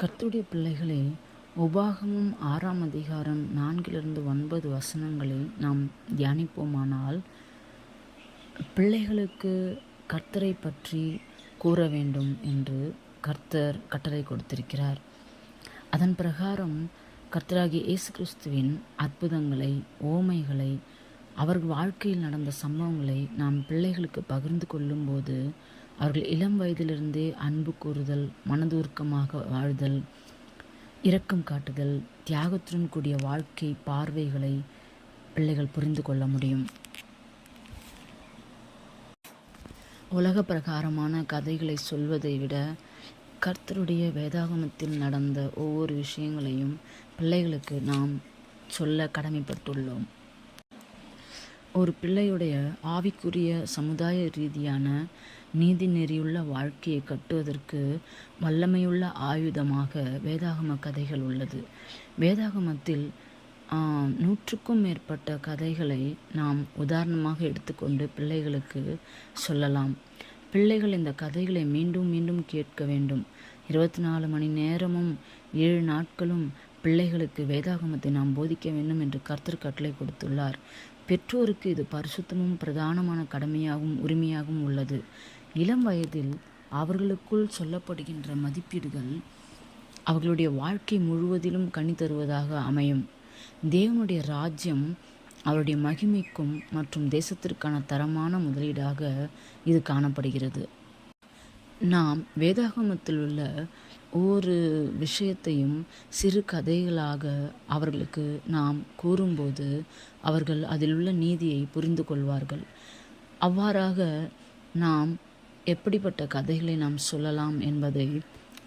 கத்துடைய பிள்ளைகளே உபாகமும் ஆறாம் அதிகாரம் நான்கிலிருந்து ஒன்பது வசனங்களை நாம் தியானிப்போமானால் பிள்ளைகளுக்கு கர்த்தரை பற்றி கூற வேண்டும் என்று கர்த்தர் கட்டளை கொடுத்திருக்கிறார். அதன் பிரகாரம் கர்த்தராகிய இயேசு கிறிஸ்துவின் அற்புதங்களை ஓமைகளை அவர்கள் வாழ்க்கையில் நடந்த சம்பவங்களை நாம் பிள்ளைகளுக்கு பகிர்ந்து கொள்ளும்போது அவர்கள் இளம் வயதிலிருந்தே அன்பு கூறுதல் மனதூர்க்கமாக வாழ்தல் இரக்கம் காட்டுதல் தியாகத்துடன் கூடிய வாழ்க்கை பார்வைகளை பிள்ளைகள் புரிந்து கொள்ள முடியும். உலக பிரகாரமான கதைகளை சொல்வதை விட கர்த்தருடைய வேதாகமத்தில் நடந்த ஒவ்வொரு விஷயங்களையும் பிள்ளைகளுக்கு நாம் சொல்ல கடமைப்பட்டுள்ளோம். ஒரு பிள்ளையுடைய ஆவிக்குரிய சமுதாய ரீதியான நீதி நெறியுள்ள வாழ்க்கையை கட்டுவதற்கு வல்லமையுள்ள ஆயுதமாக வேதாகம கதைகள் உள்ளது. வேதாகமத்தில் நூற்றுக்கும் மேற்பட்ட கதைகளை நாம் உதாரணமாக எடுத்துக்கொண்டு பிள்ளைகளுக்கு சொல்லலாம். பிள்ளைகள் இந்த கதைகளை மீண்டும் மீண்டும் கேட்க வேண்டும். இருபத்தி நாலு மணி நேரமும் ஏழு நாட்களும் பிள்ளைகளுக்கு வேதாகமத்தை நாம் போதிக்க வேண்டும் என்று கர்த்தர் கட்டளை கொடுத்துள்ளார். பெற்றோருக்கு இது பரிசுத்தமும் பிரதானமான கடமையாகவும் உரிமையாகவும் உள்ளது. இளம் வயதில் அவர்களுக்குள் சொல்லப்படுகின்ற மதிப்பீடுகள் அவர்களுடைய வாழ்க்கை முழுவதிலும் கனி தருவதாக அமையும். தேவனுடைய ராஜ்யம் அவருடைய மகிமைக்கும் மற்றும் தேசத்திற்கான தரமான முதலீடாக இது காணப்படுகிறது. நாம் வேதாகமத்தில் உள்ள ஒவ்வொரு விஷயத்தையும் சிறு கதைகளாக அவர்களுக்கு நாம் கூறும்போது அவர்கள் அதில் உள்ள நீதியை புரிந்து கொள்வார்கள். அவ்வாறாக நாம் எப்படிப்பட்ட கதைகளை நாம் சொல்லலாம் என்பதை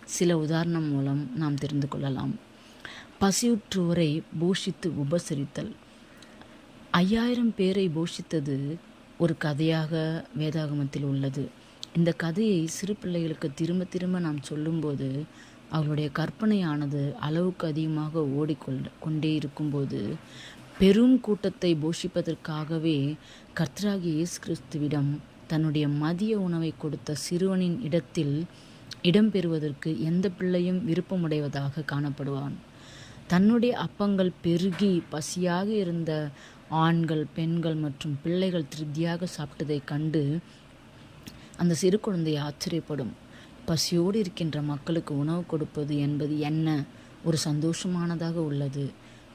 சில உதாரணம் மூலம் நாம் தெரிந்து கொள்ளலாம். பசியுற்றுவோரை போஷித்து உபசரித்தல். ஐயாயிரம் பேரை போஷித்தது ஒரு கதையாக வேதாகமத்தில் உள்ளது. இந்த கதையை சிறு பிள்ளைகளுக்கு திரும்ப திரும்ப நாம் சொல்லும்போது அவர்களுடைய கற்பனையானது அளவுக்கு அதிகமாக ஓடிக்கொள் கொண்டே இருக்கும்போது பெரும் கூட்டத்தை போஷிப்பதற்காகவே கர்த்தராகி இயேசு கிறிஸ்துவிடம் தன்னுடைய மதிய உணவை கொடுத்த சிறுவனின் இடத்தில் இடம்பெறுவதற்கு எந்த பிள்ளையும் விருப்பமுடைவதாக காணப்படுவான். தன்னுடைய அப்பங்கள் பெருகி பசியாக இருந்த ஆண்கள் பெண்கள் மற்றும் பிள்ளைகள் திருப்தியாக சாப்பிட்டதை கண்டு அந்த சிறு குழந்தை ஆச்சரியப்படும். பசியோடு இருக்கின்ற மக்களுக்கு உணவு கொடுப்பது என்பது என்ன? ஒரு சந்தோஷமானதாக உள்ளது.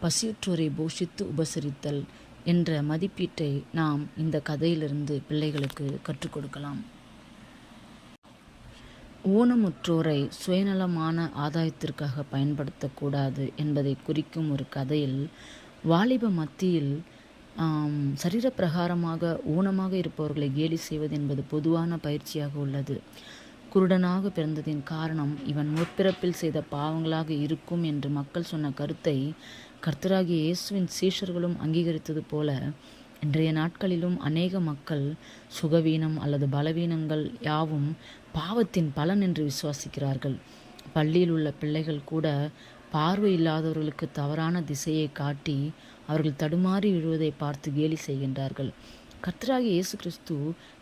பசியுற்றோரை போஷித்து உபசரித்தல் என்ற மதிப்பீட்டை நாம் இந்த கதையிலிருந்து பிள்ளைகளுக்கு கற்றுக் கொடுக்கலாம் ஊனமுற்றோரை சுயநலமான ஆதாயத்திற்காக பயன்படுத்தக்கூடாது என்பதை குறிக்கும் ஒரு கதையில் வாலிப மத்தியில் சரீரப்பிரகாரமாக ஊனமாக இருப்பவர்களை கேலி செய்வது என்பது பொதுவான பயிற்சியாக உள்ளது. குருடனாக பிறந்ததின் காரணம் இவன் முற்பிறப்பில் செய்த பாவங்களாக இருக்கும் என்று மக்கள் சொன்ன கருத்தை கர்த்தராகிய இயேசுவின் சீஷர்களும் அங்கீகரித்தது போல இன்றைய நாட்களிலும் அநேக மக்கள் சுகவீனம் அல்லது பலவீனங்கள் யாவும் பாவத்தின் பலன் என்று விசுவாசிக்கிறார்கள். பள்ளியில் உள்ள பிள்ளைகள் கூட பார்வை இல்லாதவர்களுக்கு தவறான திசையை காட்டி அவர்கள் தடுமாறி விழுவதை பார்த்து கேலி செய்கின்றார்கள். கர்த்தராகி இயேசு கிறிஸ்து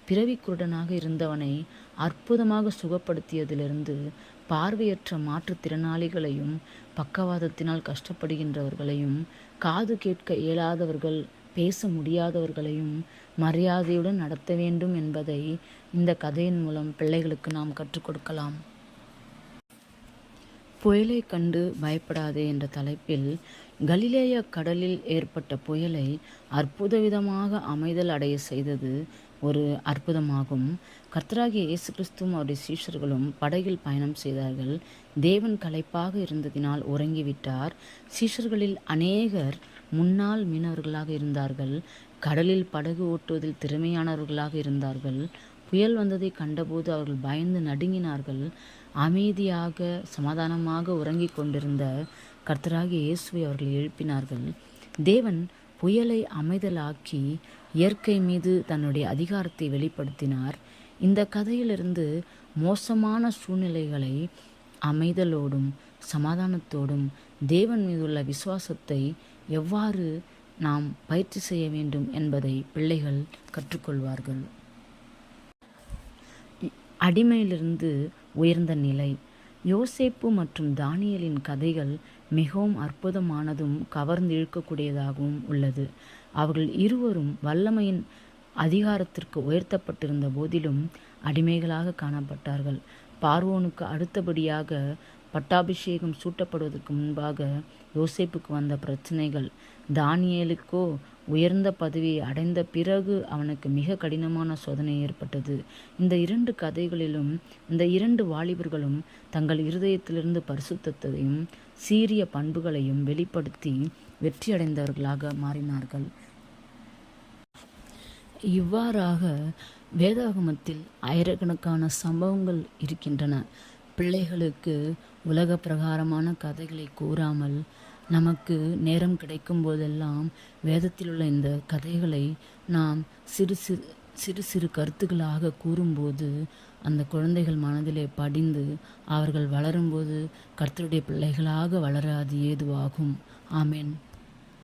பிறவி குருடனாக இருந்தவனை அற்புதமாக சுகப்படுத்தியதிலிருந்து பார்வையற்ற மாற்றுத்திறனாளிகளையும் பக்கவாதத்தினால் கஷ்டப்படுகின்றவர்களையும் காது கேட்க இயலாதவர்கள் பேச முடியாதவர்களையும் மரியாதையுடன் நடத்த வேண்டும் என்பதை இந்த கதையின் மூலம் பிள்ளைகளுக்கு நாம் கற்றுக் கொடுக்கலாம். புயலை கண்டு பயப்படாதே என்ற தலைப்பில் கலிலேய கடலில் ஏற்பட்ட புயலை அற்புத விதமாக அமைதல் அடைய செய்தது ஒரு அற்புதமாகும். கர்த்தராகிய இயேசு கிறிஸ்துவும் அவருடைய சீஷர்களும் படகில் பயணம் செய்தார்கள். தேவன் களைப்பாக இருந்ததினால் உறங்கிவிட்டார். சீஷர்களில் அநேகர் முன்னாள் மீனவர்களாக இருந்தார்கள். கடலில் படகு ஓட்டுவதில் திறமையானவர்களாக இருந்தார்கள். புயல் வந்ததை கண்டபோது அவர்கள் பயந்து நடுங்கினார்கள். அமைதியாக சமாதானமாக உறங்கிக் கொண்டிருந்த கர்த்தராகிய இயேசுவை அவர்கள் எழுப்பினார்கள். தேவன் புயலை அமைதலாக்கி இயற்கை மீது தன்னுடைய அதிகாரத்தை வெளிப்படுத்தினார். இந்த கதையிலிருந்து மோசமான சூழ்நிலைகளை அமைதலோடும் சமாதானத்தோடும் தேவன் மீதுள்ள விசுவாசத்தை எவ்வாறு நாம் பயிற்சி செய்ய வேண்டும் என்பதை பிள்ளைகள் கற்றுக்கொள்வார்கள். அடிமையிலிருந்து உயர்ந்த நிலை. யோசேப்பு மற்றும் தானியலின் கதைகள் மிகவும் அற்புதமானதும் கவர்ந்திழுக்கக்கூடியதாகவும் உள்ளது. அவர்கள் இருவரும் வல்லமையின் அதிகாரத்திற்கு உயர்த்தப்பட்டிருந்த போதிலும் அடிமைகளாக காணப்பட்டார்கள். பார்வோனுக்கு அடுத்தபடியாக பட்டாபிஷேகம் சூட்டப்படுவதற்கு முன்பாக யோசேப்புக்கு வந்த பிரச்சனைகள். தானியலுக்கோ உயர்ந்த பதவியை அடைந்த பிறகு அவனுக்கு மிக கடினமான சோதனை ஏற்பட்டது. இந்த இரண்டு கதைகளிலும் இந்த இரண்டு வாலிபர்களும் தங்கள் இருதயத்திலிருந்து பரிசுத்தத்தையும் சீரிய பண்புகளையும் வெளிப்படுத்தி வெற்றியடைந்தவர்களாக மாறினார்கள். இவ்வாறாக வேதாகமத்தில் ஆயிரக்கணக்கான சம்பவங்கள் இருக்கின்றன. பிள்ளைகளுக்கு உலக பிரகாரமான கதைகளை கூறாமல் நமக்கு நேரம் கிடைக்கும் போதெல்லாம் வேதத்தில் உள்ள இந்த கதைகளை நாம் சிறு சிறு சிறு சிறு கருத்துக்களாக கூறும்போது அந்த குழந்தைகள் மனதிலே படிந்து அவர்கள் வளரும்போது கர்த்தருடைய பிள்ளைகளாக வளர அது ஏதுவாகும். ஆமேன்.